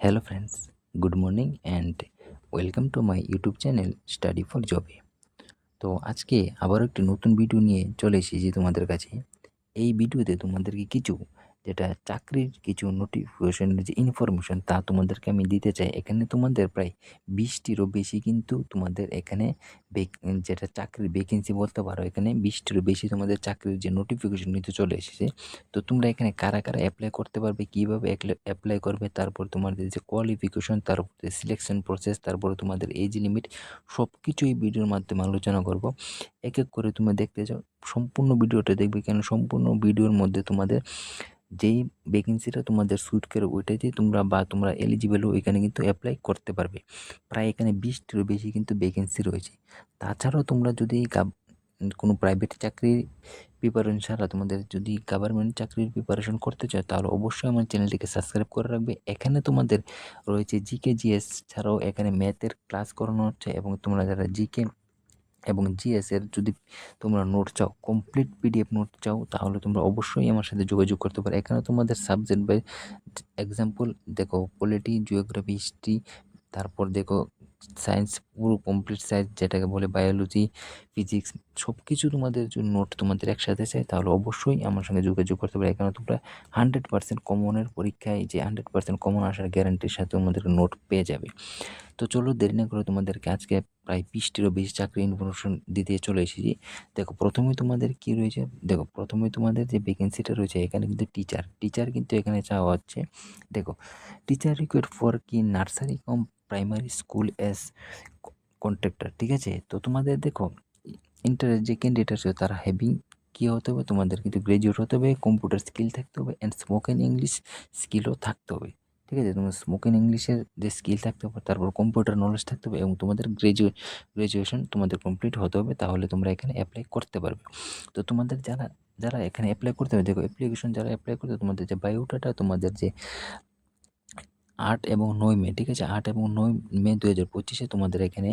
Hello friends good morning and welcome to my YouTube channel study for জবে তো আজকে আবার একটি নতুন ভিডিও নিয়ে চলে এসেছি তোমাদের কাছে। এই ভিডিওতে তোমাদেরকে কিছু যেটা চাকরির কিছু নোটিফিকেশনের যে ইনফরমেশন তা তোমাদেরকে আমি দিতে চাই। এখানে তোমাদের প্রায় বিশটিরও বেশি কিন্তু তোমাদের এখানে যেটা চাকরির ভ্যাকেন্সি বলতে পারো, এখানে বিশটিরও বেশি তোমাদের চাকরির যে নোটিফিকেশন নিতে চলে এসেছে। তো তোমরা এখানে কারা কারা অ্যাপ্লাই করতে পারবে, কীভাবে অ্যাপ্লাই করবে, তারপর তোমাদের যে কোয়ালিফিকেশন তারপর সিলেকশন প্রসেস তারপরে তোমাদের এজ লিমিট সব কিছু এই ভিডিওর মাধ্যমে আলোচনা করব। এক এক করে তুমি দেখতে যাও সম্পূর্ণ ভিডিওটা দেখবে কেন? সম্পূর্ণ ভিডিওর মধ্যে তোমাদের যেই ভ্যাকেন্সিটা তোমাদের স্যুট করে ওইটাতেই তোমরা বা তোমরা এলিজিবল ওইখানে কিন্তু অ্যাপ্লাই করতে পারবে। প্রায় এখানে বিশটিরও বেশি কিন্তু ভ্যাকেন্সি রয়েছে। তাছাড়াও তোমরা যদি কোনো প্রাইভেট চাকরির প্রিপারেশন ছাড়া তোমাদের যদি গভর্নমেন্ট চাকরির প্রিপারেশন করতে চাও, তাহলে অবশ্যই আমার চ্যানেলটিকে সাবস্ক্রাইব করে রাখবে। এখানে তোমাদের রয়েছে জিকে জিএস ছাড়াও এখানে ম্যাথের ক্লাস করানো হচ্ছে এবং তোমরা যারা জিকে এবং জিএসের যদি তোমরা নোট চাও কমপ্লিট পিডিএফ নোট চাও, তাহলে তোমরা অবশ্যই আমার সাথে যোগাযোগ করতে পারো। এখানে তোমাদের সাবজেক্ট বাই এক্সাম্পল দেখো পলিটি জিওগ্রাফি হিস্ট্রি তারপর দেখো সায়েন্স পুরো কমপ্লিট সায়েন্স যেটাকে বলে বায়োলজি ফিজিক্স সব কিছু তোমাদের জন্য নোট তোমাদের একসাথে চাই, তাহলে অবশ্যই আমার সঙ্গে যোগাযোগ করতে পারে। এখানে তোমরা হান্ড্রেড পার্সেন্ট কমনের পরীক্ষায় যে হান্ড্রেড পার্সেন্ট কমন আসার গ্যারান্টির সাথে তোমাদের নোট পেয়ে যাবে। তো চলো দেরি না করে তোমাদেরকে আজকে প্রায় বিশটিরও বেশি চাকরি ইনফরমেশন দিতে চলে এসেছি। দেখো, প্রথমে তোমাদের কি রয়েছে? দেখো, প্রথমে তোমাদের যে ভ্যাকেন্সিটা রয়েছে, এখানে কিন্তু টিচার টিচার কিন্তু এখানে চাওয়া হচ্ছে। দেখো টিচার রিকোয়ার্ড ফর কি? Nursery cum primary school as contractor ঠিক আছে? তো তোমাদের দেখো ইন্টারেস্ট যে ক্যান্ডিডেট আছে, তারা হ্যাভিং কী হতে হবে? তোমাদের কিন্তু গ্র্যাজুয়েট হতে হবে কম্পিউটার স্কিল থাকতে হবে অ্যান্ড স্পোকেন ইংলিশ স্কিলও থাকতে হবে। ঠিক আছে? তোমার স্পোকেন ইংলিশের যে স্কিল থাকতে হবে, তারপর কম্পিউটার নলেজ থাকতে হবে এবং তোমাদের গ্র্যাজুয়েট গ্র্যাজুয়েশন তোমাদের কমপ্লিট হতে হবে, তাহলে তোমরা এখানে অ্যাপ্লাই করতে পারবে। তো তোমাদের যারা যারা এখানে অ্যাপ্লাই করতে হবে, দেখো অ্যাপ্লিকেশন যারা অ্যাপ্লাই করতে তোমাদের যে বায়োডাটা তোমাদের যে আট এবং নয় মে, ঠিক আছে? আট এবং নয় মে দু হাজার পঁচিশে তোমাদের এখানে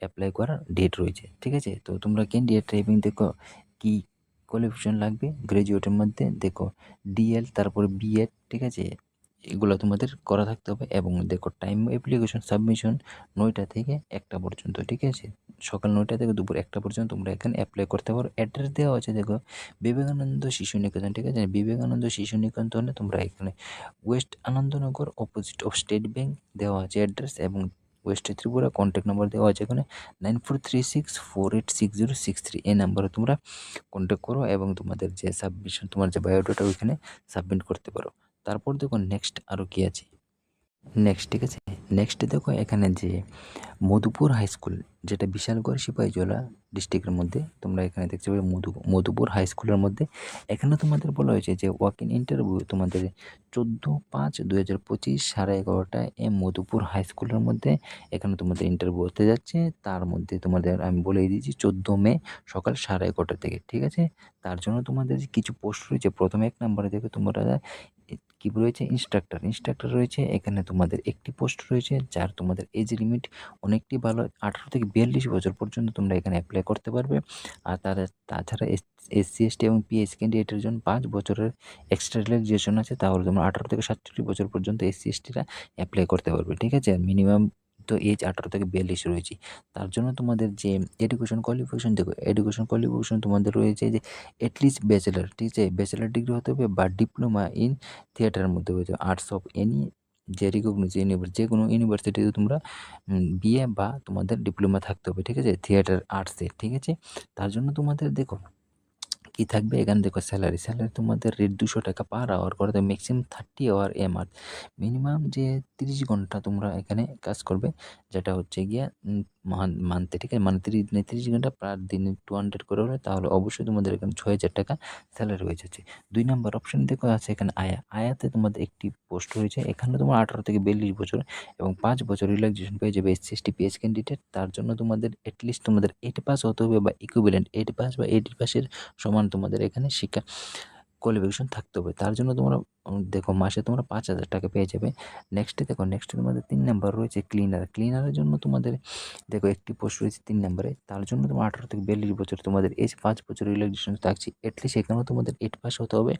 অ্যাপ্লাই করার ডেট রয়েছে, ঠিক আছে? তো তোমরা ক্যান্ডিডেট টাইপিং দেখো, কী কোয়ালিফিকেশন লাগবে? গ্র্যাজুয়েটের মধ্যে দেখো ডিএল তারপরে বিএড ঠিক আছে? এগুলো তোমাদের করা থাকতে হবে এবং দেখো টাইম অ্যাপ্লিকেশন সাবমিশন নয়টা থেকে একটা পর্যন্ত, ঠিক আছে? সকাল নয়টা থেকে দুপুর একটা পর্যন্ত তোমরা এখানে অ্যাপ্লাই করতে পারো। অ্যাড্রেস দেওয়া আছে, দেখো, বিবেকানন্দ শিশু নিকেতন, ঠিক আছে? বিবেকানন্দ শিশু নিকেতনে তোমরা এখানে west Anandnagar opposite of state bank দেওয়া আছে অ্যাড্রেস এবং ওয়েস্ট ত্রিপুরা কন্ট্যাক্ট নাম্বার দেওয়া আছে এখানে nine four three six four eight six zero six three এই নাম্বারে তোমরা কন্ট্যাক্ট করো এবং তোমাদের যে সাবমিশন তোমার যে বায়োডাটা ওইখানে সাবমিট করতে পারো। তারপর দেখো নেক্সট আরও কী আছে? নেক্সট ঠিক আছে? নেক্সট দেখো এখানে যে মধুপুর হাই স্কুল যেটা বিশালগড় সিপাহীজলা ডিস্ট্রিক্টের মধ্যে, তোমরা এখানে দেখতে পাবে মধু, মধুপুর হাই স্কুলের মধ্যে। এখানে তোমাদের বলা হয়েছে যে ওয়াক ইন ইন্টারভিউ তোমাদের চোদ্দ পাঁচ দু হাজার পঁচিশ সাড়ে এগারোটায় এ মধুপুর হাই স্কুলের মধ্যে এখানে তোমাদের ইন্টারভিউ হতে যাচ্ছে। তার মধ্যে তোমাদের আমি বলে দিয়েছি চোদ্দ মে সকাল সাড়ে এগারোটা থেকে, ঠিক আছে? তার জন্য তোমাদের কিছু পোস্ট রয়েছে। প্রথমে এক নম্বরে দেখে তোমরা কী রয়েছে? ইনস্ট্রাক্টর ইনস্ট্রাক্টর রয়েছে। এখানে তোমাদের একটি পোস্ট রয়েছে, যার তোমাদের এজ লিমিট অনেকটি ভালো, আঠারো থেকে বিয়াল্লিশ বছর পর্যন্ত তোমরা এখানে অ্যাপ্লাই করতে পারবে। আর তারা তাছাড়া এস সি এসটি এবং পিএইচ ক্যান্ডিডেটের জন্য পাঁচ বছরের এক্সট্রা রিল্যাক্সেশন আছে, তাহলে তোমরা আঠারো থেকে সাতচল্লিশ বছর পর্যন্ত এস সি এসটিরা অ্যাপ্লাই করতে পারবে, ঠিক আছে? মিনিমাম তো এজ আঠারো থেকে বিয়াল্লিশ রয়েছে। তার জন্য তোমাদের যে এডুকেশন কোয়ালিফিকেশন দেখো এডুকেশন কোয়ালিফিকেশন তোমাদের রয়েছে যে অ্যাটলিস্ট ব্যাচেলার ঠিক আছে? ব্যাচেলার ডিগ্রি হতে হবে বা ডিপ্লোমা ইন থিয়েটারের মধ্যে হয়েছে আর্টস অফ এনি যে রিকগনিজ ইউনিভার্সিটি যে কোনো ইউনিভার্সিটিতে তোমরা বিএ বা তোমাদের ডিপ্লোমা থাকতে হবে, ঠিক আছে? থিয়েটার আর্টসে ঠিক আছে? তার জন্য তোমাদের, দেখো কি থাকবে? এখানে দেখো স্যালারি স্যালারি তোমাদের রেট দুশো টাকা পার আওয়ার করে দেবে maximum thirty hour um or minimum যে তিরিশ ঘণ্টা তোমরা এখানে কাজ করবে, যেটা হচ্ছে গিয়া মান্থে ঠিক আছে? মানে তিরিশ দিনে তিরিশ ঘণ্টা পার দিনে টু হান্ড্রেড করে হলে তাহলে অবশ্যই তোমাদের এখানে ছয় হাজার টাকা স্যালারি হয়ে যাচ্ছে। দুই নম্বর অপশন দেখো আছে এখানে আয়া। আয়াতে তোমাদের একটি পোস্ট হয়েছে এখানে তোমার আঠারো থেকে বিয়াল্লিশ বছর এবং পাঁচ বছর রিল্যাক্সেশন পেয়ে যাবে এসসি এসটি পিএস ক্যান্ডিডেট তার জন্য তোমাদের অ্যাটলিস্ট তোমাদের এইট পাস হতে হবে বা ইকুইভ্যালেন্ট এইট পাস বা এইট পাসের সমান তোমাদের এখানে শিক্ষা কোয়ালিফিকেশন থাকতে হবে। তার জন্য তোমরা দেখো মাসে তোমরা পাঁচ হাজার টাকা পেয়ে যাবে। নেক্সটে দেখো নেক্সটে তোমাদের তিন নাম্বার রয়েছে ক্লিনার ক্লিনারের জন্য তোমাদের, দেখো একটি পোস্ট রয়েছে তিন নাম্বারে তার জন্য তোমার আঠারো থেকে বিয়াল্লিশ বছর তোমাদের এজ পাঁচ বছর রিল্যাক্সেশন থাকছে। এটলিস্ট এখানেও তোমাদের এইট পাস হতে হবে।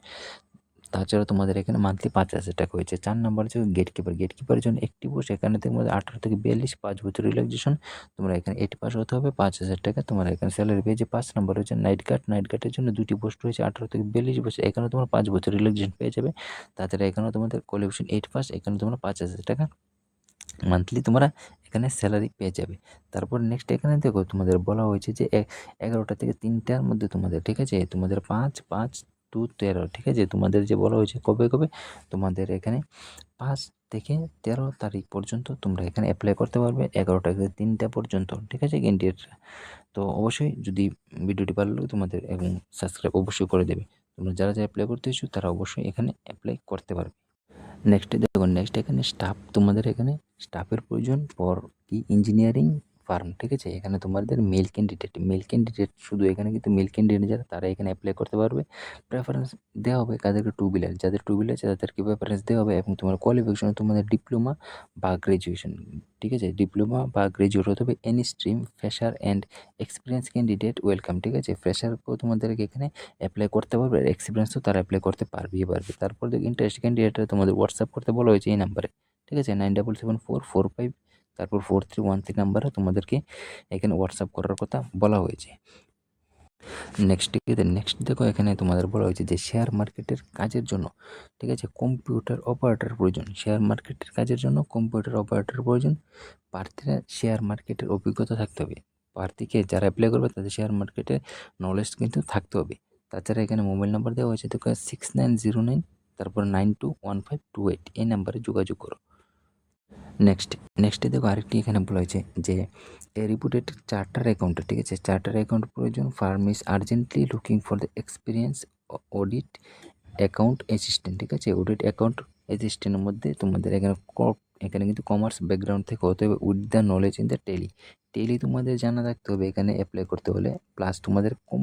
তাছাড়া তোমাদের এখানে মান্থলি পাঁচ হাজার টাকা হয়েছে। চার নাম্বার হচ্ছে গেট কিপার গেট কিপারের জন্য একটি পোস্ট এখানে তোমাদের আঠারো থেকে বিয়াল্লিশ, পাঁচ বছর রিল্যাক্সেশন তোমরা এখানে এইট পাস হতে হবে, পাঁচ হাজার টাকা তোমার এখানে স্যালারি পেয়েছে। পাঁচ নাম্বার হচ্ছে নাইট গার্ড নাইট গার্ডের জন্য দুটি পোস্ট রয়েছে, আঠারো থেকে বিয়াল্লিশ বছর। এখানে তোমরা পাঁচ বছর রিল্যাক্সেশন পেয়ে যাবে। তাছাড়া এখানেও তোমাদের কোয়ালিফিকেশন এইট পাস এখানে তোমরা পাঁচ হাজার টাকা মান্থলি তোমরা এখানে স্যালারি পেয়ে যাবে। তারপর নেক্সট এখানে দেখো তোমাদের বলা হয়েছে যে এগারোটা থেকে তিনটার মধ্যে তোমাদের, ঠিক আছে? তোমাদের পাঁচ পাঁচ টু তেরো, ঠিক আছে? তোমাদের যে বলা হয়েছে কবে কবে, তোমাদের এখানে পাঁচ থেকে তেরো তারিখ পর্যন্ত তোমরা এখানে অ্যাপ্লাই করতে পারবে, এগারোটা থেকে তিনটা পর্যন্ত, ঠিক আছে? ক্যান্ডিডেটরা তো অবশ্যই যদি ভিডিওটি ভালো লাগে তোমাদের এবং সাবস্ক্রাইব অবশ্যই করে দেবে। তোমরা যারা যারা অ্যাপ্লাই করতে ইচ্ছুক তারা অবশ্যই এখানে অ্যাপ্লাই করতে পারবে। নেক্সটে দেখো নেক্সট এখানে স্টাফ তোমাদের এখানে স্টাফের প্রয়োজন ফর কি? ইঞ্জিনিয়ারিং ফার্ম ঠিক আছে? এখানে তোমাদের মেল ক্যান্ডিডেট মেল ক্যান্ডিডেট শুধু এখানে কিন্তু মেল ক্যান্ডিডেট যারা, তারা এখানে অ্যাপ্লাই করতে পারবে। প্রেফারেন্স দেওয়া হবে কাদেরকে টু বিলার যাদের টু বিলার আছে তাদেরকে প্রেফারেন্স দেওয়া হবে এবং তোমার কোয়ালিফিকেশন তোমাদের ডিপ্লোমা বা গ্র্যাজুয়েশন ঠিক আছে? ডিপ্লোমা বা গ্র্যাজুয়েট হতে হবে any stream fresher and experience candidate welcome ঠিক আছে? ফ্রেশারকেও তোমাদেরকে এখানে অ্যাপ্লাই করতে পারবে, আর এক্সপিরিয়েন্সও তারা অ্যাপ্লাই করতে পারবেই পারবে। তারপর দেখো ইন্টারেস্ট ক্যান্ডিডেটরা তোমাদের হোয়াটসঅ্যাপ করতে বলা হয়েছে এই নাম্বারে ঠিক আছে? Nine double seven four four five তারপর ফোর থ্রি ওয়ান থ্রি নাম্বারে তোমাদেরকে এখানে হোয়াটসঅ্যাপ করার কথা বলা হয়েছে। নেক্সট নেক্সট দেখো এখানে তোমাদের বলা হয়েছে যে শেয়ার মার্কেটের কাজের জন্য, ঠিক আছে? কম্পিউটার অপারেটর প্রয়োজন। শেয়ার মার্কেটের কাজের জন্য কম্পিউটার অপারেটর প্রয়োজন। প্রার্থীরা শেয়ার মার্কেটের অভিজ্ঞতা থাকতে হবে। প্রার্থীকে যারা অ্যাপ্লাই করবে তাদের শেয়ার মার্কেটের নলেজ কিন্তু থাকতে হবে। তাছাড়া এখানে মোবাইল নাম্বার দেওয়া হয়েছে, দেখো সিক্স নাইন জিরো নাইন তারপর nine two one five two eight এই নাম্বারে যোগাযোগ করো। নেক্সট নেক্সটে দেখো আরেকটি এখানে বলা হয়েছে যে এ রিপুটেড চার্টার অ্যাকাউন্টে ঠিক আছে? চার্টার অ্যাকাউন্ট প্রয়োজন firm is urgently looking for the experience audit account assistant ঠিক আছে? অডিট অ্যাকাউন্ট অ্যাসিস্ট্যান্টের মধ্যে তোমাদের এখানে এখানে কিন্তু কমার্স ব্যাকগ্রাউন্ড থেকে হতে হবে with the knowledge in the Tally Tally তোমাদের জানা থাকতে হবে, এখানে অ্যাপ্লাই করতে হলে। প্লাস তোমাদের কম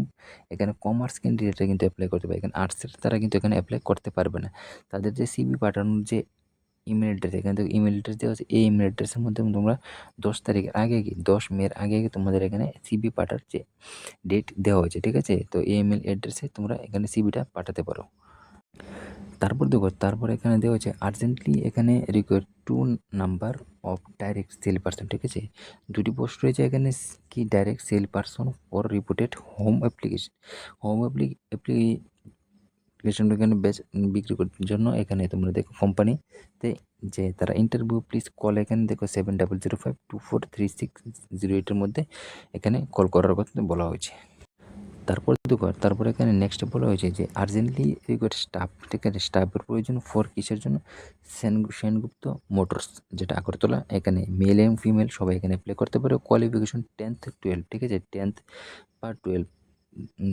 এখানে কমার্স ক্যান্ডিডেটরা কিন্তু অ্যাপ্লাই করতে পারে এখানে আর্টসের তারা কিন্তু এখানে অ্যাপ্লাই করতে পারবে না। তাদের যে সিবি পাঠানোর যে ইমেল অ্যাড্রেস এখানে থেকে ইমেল অ্যাড্রেস দেওয়া আছে এই ইমেল অ্যাড্রেসের মধ্যে তোমরা দশ তারিখের আগে আগে দশ মের আগে আগে তোমাদের এখানে সিবি পাঠার যে ডেট দেওয়া হয়েছে, ঠিক আছে? তো এই ইমেল অ্যাড্রেসে তোমরা এখানে সিবিটা পাঠাতে পারো। তারপর দেখো, তারপর এখানে দেওয়া হচ্ছে আর্জেন্টলি এখানে require two number of direct sale person ঠিক আছে? দুটি পোস্ট রয়েছে এখানে কি direct sale person for reported home application home অ্যাপ্লি অ্যাপ্লিকেশনটা এখানে বেচ বিক্রি করার জন্য এখানে তোমরা দেখো কোম্পানিতে যে তারা ইন্টারভিউ প্লিজ কল এখানে দেখো seven double zero five two four three six zero এইটের মধ্যে এখানে কল করার কথা বলা হয়েছে। তারপর দেখো, তারপর এখানে নেক্সট বলা হয়েছে যে আর্জেন্টলি রিকোয়ার্ড স্টাফ ঠিক আছে? স্টাফের প্রয়োজন ফর কিসের জন্য? সেন সেনগুপ্ত মোটরস যেটা আগরতলা, এখানে মেল এবং ফিমেল সবাই এখানে অ্যাপ্লাই করতে পারে। কোয়ালিফিকেশন টেন্থ টুয়েলভ ঠিক আছে? টেন্থ বা টুয়েলভ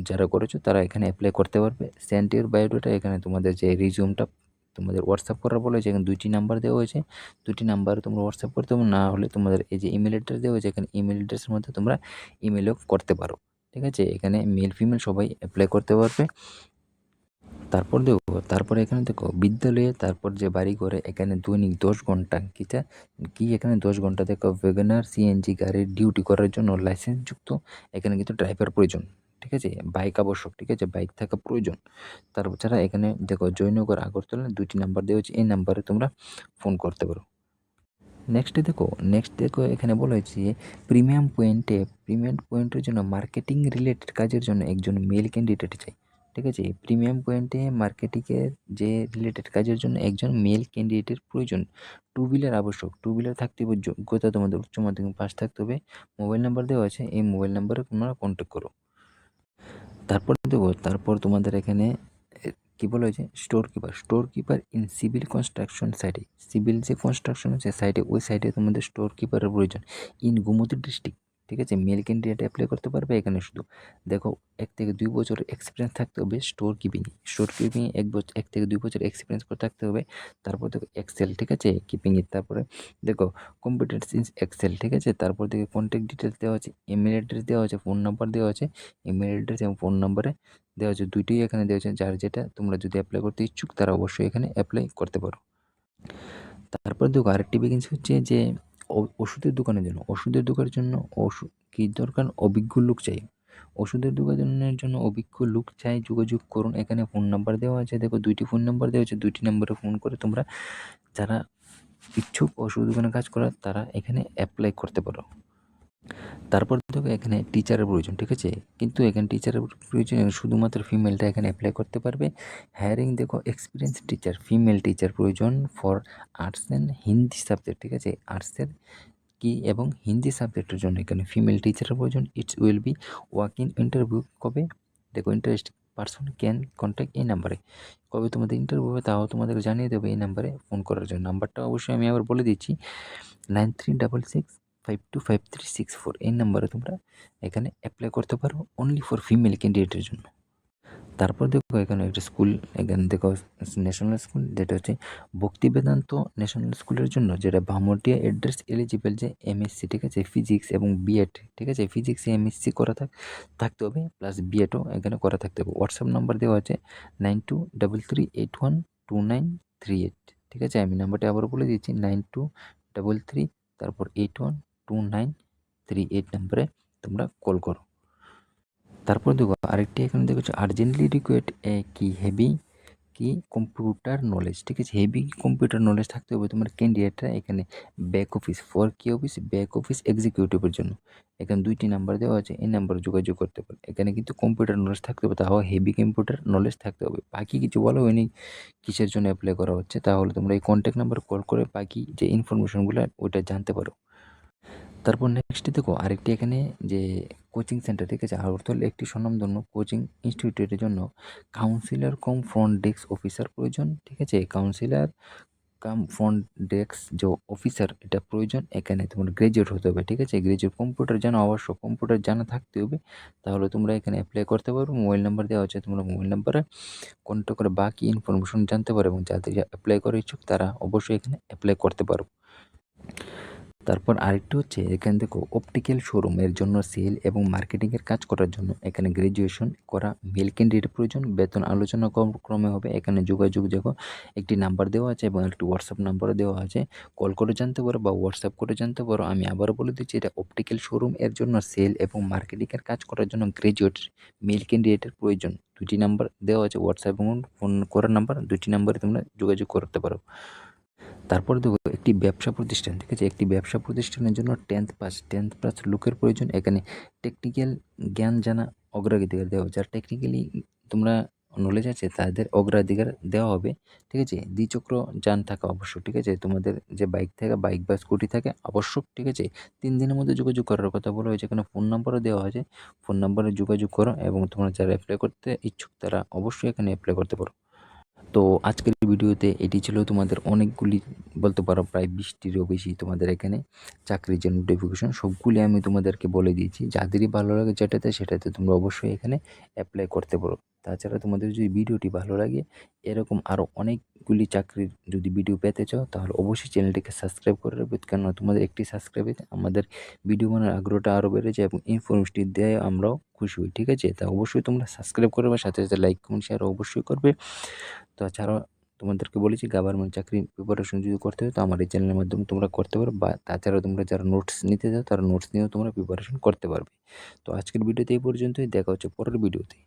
যারা করেছ, তারা এখানে অ্যাপ্লাই করতে পারবে। সেন্ট ইউর বায়োডাটা এখানে তোমাদের যে রিজিউমটা তোমাদের হোয়াটসঅ্যাপ করার বলা এখানে দুইটি নাম্বার দেওয়া হয়েছে। দুটি নাম্বার তোমরা হোয়াটসঅ্যাপ করতে হবে না হলে তোমাদের এই যে ইমেল অ্যাড্রেস দেওয়া হয়েছে, এখানে ইমেল অ্যাড্রেসের মধ্যে তোমরা ইমেলও করতে পারো। ঠিক আছে? এখানে মেল ফিমেল সবাই অ্যাপ্লাই করতে পারবে। তারপর দেখো, তারপরে এখানে দেখো, বিদ্যালয়ে তারপর যে বাড়ি করে এখানে দৈনিক দশ ঘণ্টা, কিটা? কি এখানে দশ ঘণ্টা? দেখো ভেগানার সিএনজি গাড়ির ডিউটি করার জন্য লাইসেন্সযুক্ত এখানে কিন্তু ড্রাইভার প্রয়োজন। ঠিক আছে? বাইক আবশ্যক, ঠিক আছে? বাইক থাকা প্রয়োজন। তারপর ছাড়া এখানে দেখো জয়নগর আগরতলা দুটি নাম্বার দেওয়া হয়েছে। এই নাম্বারে তোমরা ফোন করতে পারো। নেক্সট দেখো নেক্সট দেখো এখানে বলা হয়েছে যে প্রিমিয়াম পয়েন্টে প্রিমিয়াম পয়েন্টের জন্য মার্কেটিং রিলেটেড কাজের জন্য একজন মেল ক্যান্ডিডেট চাই। ঠিক আছে? প্রিমিয়াম পয়েন্টে মার্কেটিংয়ের যে রিলেটেড কাজের জন্য একজন মেল ক্যান্ডিডেটের প্রয়োজন। টু হুইলার আবশ্যক। টু হুইলার থাকতে হবে। যোগ্যতা তোমাদের উচ্চ মাধ্যমিক পাস থাকতে হবে। মোবাইল নাম্বার দেওয়া আছে। এই মোবাইল নাম্বারে তোমরা কন্ট্যাক্ট করো। তারপর দেখো, তারপর তোমাদের এখানে কি বলা হয়েছে? Store keeper store keeper in civil construction সাইডে সিভিল যে কনস্ট্রাকশন আছে সাইডে ওই সাইডে তোমাদের স্টোর কিপারের প্রয়োজন। ইন গোমতী ডিস্ট্রিক্ট ঠিক আছে? মেল ক্যান্ডিডেট অ্যাপ্লাই করতে পারবে এখানে শুধু। দেখো, এক থেকে দুই বছর এক্সপিরিয়েন্স থাকতে হবে স্টোর কিপিং স্টোর কিপিং এক বছর এক থেকে দুই বছর এক্সপিরিয়েন্স করে থাকতে হবে। তারপর দেখো এক্সেল ঠিক আছে? কিপিংয়ের তারপরে দেখো কম্পিউটার সিন্স এক্সেল ঠিক আছে? তারপর দেখো কন্ট্যাক্ট ডিটেলস দেওয়া আছে ইমেল অ্যাড্রেস দেওয়া আছে ফোন নাম্বার দেওয়া আছে। ইমেল অ্যাড্রেস এবং ফোন নাম্বারে দেওয়া আছে, দুইটাই এখানে দেওয়া আছে। যার যেটা তোমরা যদি অ্যাপ্লাই করতে ইচ্ছুক, তারা অবশ্যই এখানে অ্যাপ্লাই করতে পারো। তারপর দেখো আরেকটি ভ্যাকেন্সি হচ্ছে যে ওষুধের দোকানের জন্য। ওষুধের দোকানের জন্য ওষুধ কী দরকার? অভিজ্ঞ লোক চাই। ওষুধের দোকানের জন্য অভিজ্ঞ লোক চাই, যোগাযোগ করুন। এখানে ফোন নাম্বার দেওয়া আছে। দেখো দুইটি ফোন নাম্বার দেওয়া আছে। দুইটি নাম্বারে ফোন করে তোমরা যারা ইচ্ছুক ওষুধ দোকানে কাজ করার, তারা এখানে অ্যাপ্লাই করতে পারো। তারপর দেখো এখানে টিচারের প্রয়োজন, ঠিক আছে? কিন্তু এখানে টিচারের প্রয়োজন শুধুমাত্র ফিমেলটা এখানে অ্যাপ্লাই করতে পারবে। হায়ারিং দেখো এক্সপিরিয়েন্স টিচার ফিমেল টিচার প্রয়োজন for arts and Hindi subject ঠিক আছে? আর্টসের কি এবং হিন্দি সাবজেক্টের জন্য এখানে ফিমেল টিচারের প্রয়োজন it's will be walk in interview কবে? দেখো ইন্টারেস্ট পার্সন ক্যান কন্ট্যাক্ট এই নাম্বারে কবে তোমাদের ইন্টারভিউ হবে তাও তোমাদেরকে জানিয়ে দেবে এই নাম্বারে ফোন করার জন্য। নাম্বারটা অবশ্যই আমি আবার বলে দিচ্ছি nine three double six five two five three six four এই নাম্বারে তোমরা এখানে অ্যাপ্লাই করতে পারো অনলি ফর ফিমেল ক্যান্ডিডেটের জন্য। তারপর দেখো এখানে একটা স্কুল এখানে দেখো ন্যাশনাল স্কুল যেটা হচ্ছে ভক্তি বেদান্ত ন্যাশনাল স্কুলের জন্য, যেটা ভামটিয়া অ্যাড্রেস এলিজিবল যে এমএসসি ঠিক আছে? ফিজিক্স এবং বিএড ঠিক আছে? ফিজিক্সে এমএসসি করা থাক, থাকতে হবে প্লাস বিএডও এখানে করা থাকতে হবে। হোয়াটসঅ্যাপ নাম্বার দেওয়া আছে nine two double three eight one two nine three eight ঠিক আছে? আমি নাম্বারটা আবারও বলে দিচ্ছি নাইন টু ডাবল থ্রি তারপর eight one two nine three eight নাম্বারে তোমরা কল করো। তারপর দেখো, আরেকটি এখানে দেখো আর্জেন্টলি রিকোয়ার্ড এ কি হেভি কি কম্পিউটার নলেজ ঠিক আছে? হেভি কম্পিউটার নলেজ থাকতে হবে তোমার ক্যান্ডিডেটরা এখানে ব্যাক অফিস ফর কি অফিস ব্যাক অফিস এক্সিকিউটিভের জন্য। এখানে দুইটি নাম্বার দেওয়া আছে, এই নাম্বারে যোগাযোগ করতে পারে। এখানে কিন্তু কম্পিউটার নলেজ থাকতে হবে, তাও হেভি কম্পিউটার নলেজ থাকতে হবে। বাকি কিছু বলা হয়নি কিসের জন্য অ্যাপ্লাই করা হচ্ছে, তাহলে তোমরা এই কন্ট্যাক্ট নাম্বার কল করে বাকি যে ইনফরমেশনগুলো ওইটা জানতে পারো। তারপর নেক্সটে দেখো আরেকটি এখানে যে কোচিং সেন্টার ঠিক আছে? আগরতল একটি স্বনামধন্য কোচিং ইনস্টিটিউটের জন্য counsellor cum front desk officer প্রয়োজন, ঠিক আছে? কাউন্সিলর কাম ফ্রন্ট ডেস্ক যে অফিসার এটা প্রয়োজন। এখানে তোমার গ্রাজুয়েট হতে হবে, ঠিক আছে? গ্রাজুয়েট কম্পিউটার জানা অবশ্যই। কম্পিউটার জানা থাকতে হবে। তাহলে তোমরা এখানে অ্যাপ্লাই করতে পারো মোবাইল নাম্বার দেওয়া হচ্ছে তোমরা মোবাইল নাম্বারে কন্ট্যাক্ট করে বাকি ইনফরমেশন জানতে পারো এবং যাদের অ্যাপ্লাই করার ইচ্ছুক, তারা অবশ্যই এখানে অ্যাপ্লাই করতে পারো। তারপর আরেকটি হচ্ছে এখানে দেখো অপটিক্যাল শোরুমের জন্য সেল এবং মার্কেটিংয়ের কাজ করার জন্য এখানে গ্র্যাজুয়েশন করা মেল ক্যান্ডিডেট প্রয়োজন, বেতন আলোচনা ক্রমে হবে, এখানে যোগাযোগ দেখো, একটি নাম্বার দেওয়া আছে এবং একটি হোয়াটসঅ্যাপ নাম্বারও দেওয়া আছে। কল করে জানতে পারো বা হোয়াটসঅ্যাপ করে জানতে পারো, আমি আবারও বলে দিচ্ছি এটা অপটিক্যাল শোরুম এর জন্য সেল এবং মার্কেটিংয়ের কাজ করার জন্য গ্র্যাজুয়েট মেল ক্যান্ডিডেটের প্রয়োজন। দুটি নাম্বার দেওয়া আছে হোয়াটসঅ্যাপ এবং ফোন করার নাম্বার দুটি নাম্বারে তোমরা যোগাযোগ করতে পারো। তারপরে দেখো একটি ব্যবসা প্রতিষ্ঠান, ঠিক আছে? একটি ব্যবসা প্রতিষ্ঠানের জন্য টেন্থ পাস টেন্থ পাস লোকের প্রয়োজন। এখানে টেকনিক্যাল জ্ঞান জানা অগ্রাধিকার দেওয়া হবে। যার টেকনিক্যালি তোমরা নলেজ আছে, তাদের অগ্রাধিকার দেওয়া হবে, ঠিক আছে? দ্বিচক্র যান থাকা অবশ্যক ঠিক আছে? তোমাদের যে বাইক থাকে বাইক বা স্কুটি থাকে, আবশ্যক, ঠিক আছে? তিন দিনের মধ্যে যোগাযোগ করার কথা বলা হয়েছে। এখানে ফোন নাম্বারও দেওয়া আছে। ফোন নাম্বারে যোগাযোগ করো এবং তোমরা যারা অ্যাপ্লাই করতে ইচ্ছুক, তারা অবশ্যই এখানে অ্যাপ্লাই করতে পারো। তো আজকের ভিডিওতে এটি ছিল তোমাদের অনেকগুলি বলতে পারো প্রায় বিশটিরও বেশি তোমাদের এখানে চাকরির যে নোটিফিকেশন সবগুলি আমি তোমাদেরকে বলে দিয়েছি। যাদেরই ভালো লাগে যেটাতে সেটাতে তোমরা অবশ্যই এখানে অ্যাপ্লাই করতে পারো। তাছাড়া তোমাদের যদি ভিডিওটি ভালো লাগে, এরকম আরও অনেকগুলি চাকরির যদি ভিডিও পেতে চাও, তাহলে অবশ্যই চ্যানেলটিকে সাবস্ক্রাইব করে রাখবে। কেননা তোমাদের একটি সাবস্ক্রাইবে আমাদের ভিডিও বানানোর আগ্রহটা আরও বেড়ে যায় এবং ইনফরমেশনটি দেয় আমরাও খুশি হই, ঠিক আছে? তা অবশ্যই তোমরা সাবস্ক্রাইব করবে সাথে সাথে লাইক কমেন্ট শেয়ার অবশ্যই করবে। তাছাড়াও তোমাদেরকে বলেছি গভর্নমেন্ট চাকরি প্রিপারেশন যদি করতে হয় তো আমার এই চ্যানেলের মাধ্যমে তোমরা করতে পারো। বা তাছাড়াও তোমরা যারা নোটস নিতে চাও, তারা নোটস নিয়েও তোমরা প্রিপারেশন করতে পারবে। তো আজকের ভিডিওতে এই পর্যন্তই, দেখা হচ্ছে পরের ভিডিওতে।